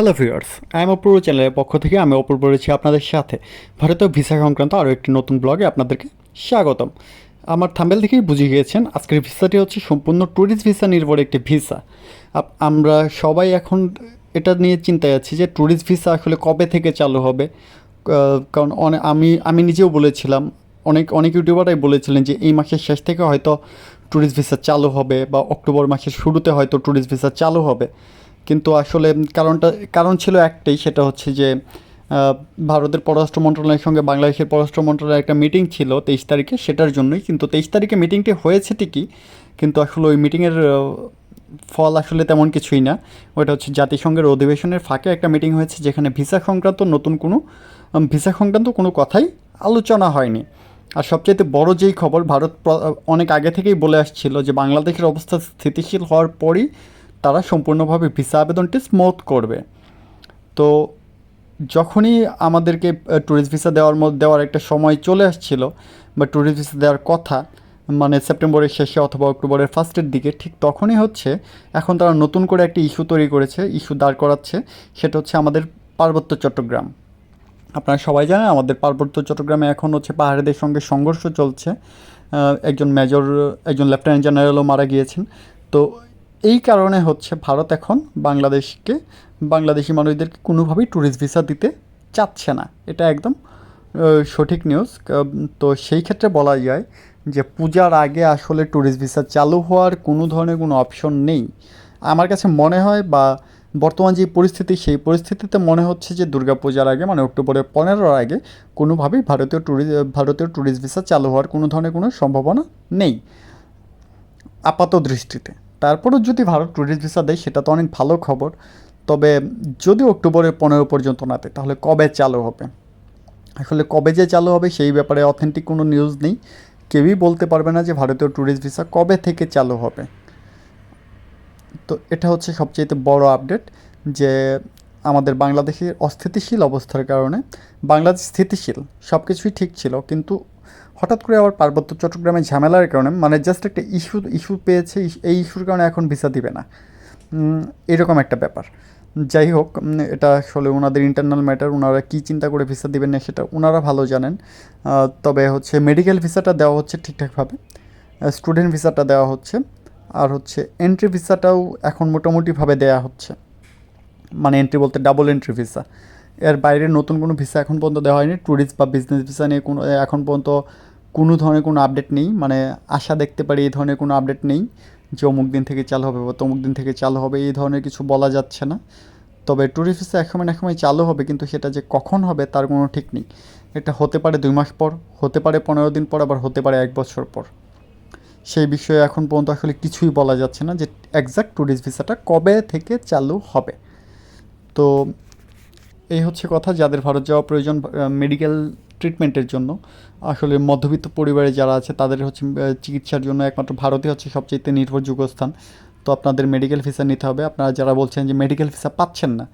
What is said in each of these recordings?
Hello viewers I am Apurba চ্যানেলের পক্ষ থেকে আমি অপূর্ব রয়েছি আপনাদের সাথে। ভারতীয় ভিসা সংক্রান্ত আরও একটি নতুন ব্লগে আপনাদেরকে স্বাগতম। আমার থাম্বেল থেকেই বুঝে গিয়েছেন, আজকের ভিসাটি হচ্ছে সম্পূর্ণ ট্যুরিস্ট ভিসা নির্ভর একটি ভিসা। আমরা সবাই এখন এটা নিয়ে চিন্তায় আছি যে ট্যুরিস্ট ভিসা আসলে কবে থেকে চালু হবে। কারণ অনেক আমি আমি নিজেও বলেছিলাম, অনেক অনেক ইউটিউবাররাই বলেছিলেন যে এই মাসের শেষ থেকে হয়তো ট্যুরিস্ট ভিসা চালু হবে বা অক্টোবর মাসের শুরুতে হয়তো ট্যুরিস্ট ভিসা চালু হবে। কিন্তু আসলে কারণটা, কারণ ছিল একটাই, সেটা হচ্ছে যে ভারতের পররাষ্ট্র মন্ত্রণালয়ের সঙ্গে বাংলাদেশের পররাষ্ট্র মন্ত্রণালয়ের একটা মিটিং ছিল তেইশ তারিখে, সেটার জন্যই। কিন্তু তেইশ তারিখে মিটিংটি হয়েছে ঠিকই, কিন্তু আসলে ওই মিটিংয়ের ফল আসলে তেমন কিছুই না। ওটা হচ্ছে জাতিসংঘের অধিবেশনের ফাঁকে একটা মিটিং হয়েছে, যেখানে ভিসা সংক্রান্ত নতুন কোনো ভিসা সংক্রান্ত কোনো কথাই আলোচনা হয়নি। আর সবচাইতে বড় যেই খবর, ভারত অনেক আগে থেকেই বলে আসছিল যে, বাংলাদেশের অবস্থা স্থিতিশীল হওয়ার পরই তারা সম্পূর্ণভাবে ভিসা আবেদনটি স্মুথ করবে। তো যখনই আমাদেরকে ট্যুরিস্ট ভিসা দেওয়ার দেওয়ার একটা সময় চলে আসছিল, বা ট্যুরিস্ট ভিসা দেওয়ার কথা মানে সেপ্টেম্বরের শেষে অথবা অক্টোবরের ফার্স্টের দিকে, ঠিক তখনই হচ্ছে, এখন তারা নতুন করে একটি ইস্যু তৈরি করেছে ইস্যু দাঁড় করাচ্ছে, সেটা হচ্ছে আমাদের পার্বত্য চট্টগ্রাম। আপনারা সবাই জানেন, আমাদের পার্বত্য চট্টগ্রামে এখন হচ্ছে পাহাড়িদের সঙ্গে সংঘর্ষ চলছে একজন মেজর একজন লেফটেন্যান্ট জেনারেলও মারা গিয়েছেন। তো এই কারণে হচ্ছে ভারত এখন বাংলাদেশকে, বাংলাদেশি মানুষদেরকে কোনোভাবেই ট্যুরিস্ট ভিসা দিতে চাচ্ছে না। এটা একদম সঠিক নিউজ তো সেই ক্ষেত্রে বলা যায় যে পূজার আগে আসলে ট্যুরিস্ট ভিসা চালু হওয়ার কোনো ধরনের কোনো অপশন নেই। আমার কাছে মনে হয় বা বর্তমান যে পরিস্থিতি, সেই পরিস্থিতিতে মনে হচ্ছে যে দুর্গাপূজার আগে মানে অক্টোবরের পনেরোর আগে কোনোভাবেই ভারতীয় ট্যুরিস্ট ভারতীয় ট্যুরিস্ট ভিসা চালু হওয়ার কোনো ধরনের কোনো সম্ভাবনা নেই। আপাত দৃষ্টিতে। তারপরেও যদি ভারত ট্যুরিস্ট ভিসা দেয়, সেটা তো অনেক ভালো খবর। তবে যদি অক্টোবরের পনেরো পর্যন্ত না দেয়, তাহলে কবে চালু হবে? আসলে কবে যে চালু হবে, সেই ব্যাপারে অথেন্টিক কোনো নিউজ নেই। কেউই বলতে পারবে না যে ভারতীয় ট্যুরিস্ট ভিসা কবে থেকে চালু হবে। তো এটা হচ্ছে সবচেয়ে বড় আপডেট যে আমাদের বাংলাদেশের অস্থিতিশীল অবস্থার কারণে বাংলাদেশ স্থিতিশীল সব কিছুই ঠিক ছিল। কিন্তু হঠাৎ করে আবার পার্বত্য চট্টগ্রামে ঝামেলার কারণে মানে জাস্ট একটা ইস্যু ইস্যু পেয়েছে এই ইস্যুর কারণে এখন ভিসা দিবে না। এরকম একটা ব্যাপার। যাই হোক এটা আসলে ওনাদের ইন্টারনাল ম্যাটার ওনারা কী চিন্তা করে ভিসা দিবেন না সেটা ওনারা ভালো জানেন। তবে হচ্ছে মেডিকেল ভিসাটা দেওয়া হচ্ছে ঠিকঠাকভাবে স্টুডেন্ট ভিসাটা দেওয়া হচ্ছে, আর হচ্ছে এন্ট্রি ভিসাটাও এখন মোটামুটিভাবে দেওয়া হচ্ছে। মানে এন্ট্রি বলতে ডাবল এন্ট্রি ভিসা এর বাইরে নতুন কোনো ভিসা এখন পর্যন্ত দেওয়া হয়নি। ট্যুরিস্ট বা বিজনেস ভিসা নিয়ে কোনো এখন পর্যন্ত কোনো ধরনের কোনো আপডেট নেই। মানে আশা দেখতে পারি এই ধরনের কোনো আপডেট নেই যে অমুক দিন থেকে চালু হবে বা তমুক দিন থেকে চালু হবে। এই ধরনের কিছু বলা যাচ্ছে না। তবে ট্যুরিস্ট ভিসা সময় এক সময় চালু হবে, কিন্তু সেটা যে কখন হবে তার কোনো ঠিক নেই। এটা হতে পারে দুই মাস পর, হতে পারে পনেরো দিন পর, আবার হতে পারে এক বছর পর। সেই বিষয়ে এখন পর্যন্ত আসলে কিছুই বলা যাচ্ছে না যে একজ্যাক্ট ট্যুরিস্ট ভিসাটা কবে থেকে চালু হবে। তো এই হচ্ছে কথা, যাদের ভারত যাওয়া প্রয়োজন মেডিকেল ট্রিটমেন্টের জন্য। আসলে মধ্যবিত্ত পরিবারে যারা আছে, তাদের হচ্ছে চিকিৎসার জন্য একমাত্র ভারতই হচ্ছে সবচেয়ে নির্ভরযোগ্য স্থান। তো আপনাদের মেডিকেল ভিসা নিতে হবে। আপনারা যারা বলছেন যে মেডিকেল ভিসা পাচ্ছেন না,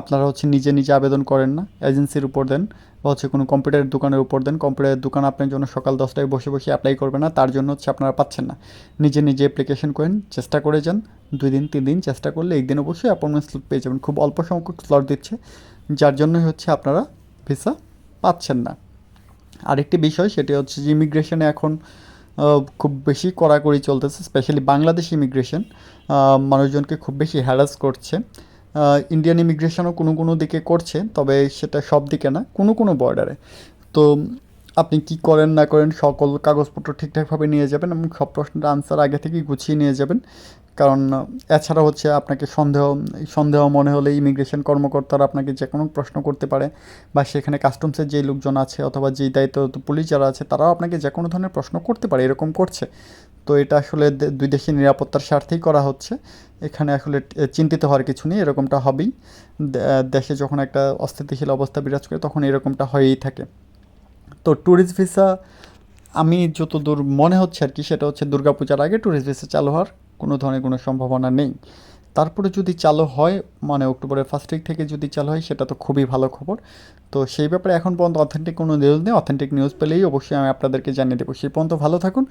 আপনারা হচ্ছে নিজে নিজে আবেদন করেন না এজেন্সির উপর দেন বা হচ্ছে কোনো কম্পিউটারের দোকানের উপর দেন। কম্পিউটারের দোকান আপনার জন্য সকাল দশটায় বসে বসে অ্যাপ্লাই করবে না, তার জন্য হচ্ছে আপনারা পাচ্ছেন না। নিজে নিজে অ্যাপ্লিকেশন করেন, চেষ্টা করে যান। দুই দিন, তিন দিন চেষ্টা করলে একদিন অবশ্যই অ্যাপয়েন্টমেন্ট স্লট পেয়ে যাবেন। খুব অল্প সংখ্যক স্লট দিচ্ছে, যার জন্যই হচ্ছে আপনারা ভিসা পাচ্ছেন না। আরেকটি বিষয় সেটি হচ্ছে যে ইমিগ্রেশনে এখন খুব বেশি কড়াকড়ি চলতেছে স্পেশালি বাংলাদেশ ইমিগ্রেশন মানুষজনকে খুব বেশি হ্যারাস করছে। ইন্ডিয়ান ইমিগ্রেশনও কোনো কোনো দিকে করছে, তবে সেটা সব দিকে না, কোনো কোনো বর্ডারে তো আপনি কি করেন, না করেন, সকল কাগজপত্র ঠিকঠাকভাবে নিয়ে যাবেন এবং সব প্রশ্নের আনসার আগে থেকেই গুছিয়ে নিয়ে যাবেন। কারণ এছাড়া হচ্ছে আপনাকে সন্দেহ সন্দেহ মনে হলে ইমিগ্রেশন কর্মকর্তারা আপনাকে যে কোনো প্রশ্ন করতে পারে বা সেখানে কাস্টমসের যেই লোকজন আছে অথবা যেই দায়িত্বরত পুলিশ যারা আছে, তারাও আপনাকে যে কোনো ধরনের প্রশ্ন করতে পারে, এরকম করছে। তো এটা আসলে দুই দেশের নিরাপত্তার স্বার্থেই করা হচ্ছে। এখানে আসলে চিন্তিত হওয়ার কিছু নেই, এরকমটা হবেই। দেশে যখন একটা অস্থিতিশীল অবস্থা বিরাজ করে, তখন এরকমটা হয়েই থাকে। তো ট্যুরিস্ট ভিসা আমি যতদূর মনে হচ্ছে আর কি, সেটা হচ্ছে দুর্গাপূজার আগে ট্যুরিস্ট ভিসা চালু হওয়ার কোনো ধরনের কোনো সম্ভাবনা নেই। তারপরে যদি চালু হয় মানে অক্টোবরের ফার্স্ট উইক থেকে যদি চালু হয়, সেটা তো খুবই ভালো খবর। তো সেই ব্যাপারে এখন পর্যন্ত অথেন্টিক কোনো নিউজ নেই। অথেন্টিক নিউজ পেলেই অবশ্যই আমি আপনাদেরকে জানিয়ে দেবো। সেই পর্যন্ত ভালো থাকুন,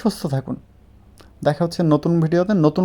সুস্থ থাকুন। দেখা হচ্ছে নতুন ভিডিওতে নতুন